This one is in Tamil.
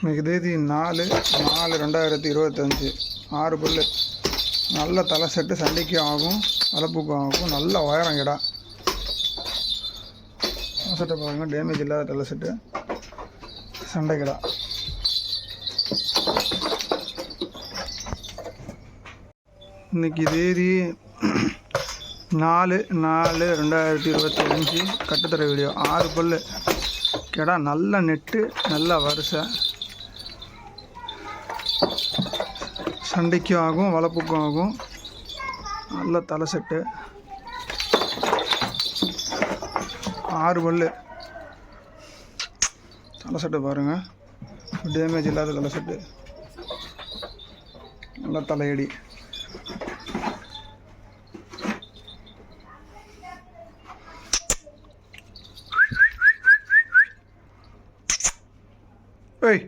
இன்னைக்கு தேதி நாலு நாலு ரெண்டாயிரத்தி இருபத்தஞ்சி. ஆறு புல் நல்ல தலை செட்டு சண்டைக்கும் ஆகும் வளர்ப்புக்கும் ஆகும். நல்ல உயரம் கிடா. செட்டை பாருங்கள் டேமேஜ் இல்லாத தலை செட்டு. சண்டை கிடா. இன்னைக்கு தேதி நாலு நாலு ரெண்டாயிரத்தி இருபத்தி அஞ்சு கட்டுத்தர வீடியோ. ஆறு பல்லு. கிடா நல்ல நெட்டு நல்ல வரிசை. சண்டைக்கும் ஆகும் வளப்புக்கும் ஆகும். நல்ல தலை செட்டு. ஆறு பல் தலை செட்டு பாருங்கள் டேமேஜ் இல்லாத தலை செட்டு. நல்ல தலையடி. ஏய்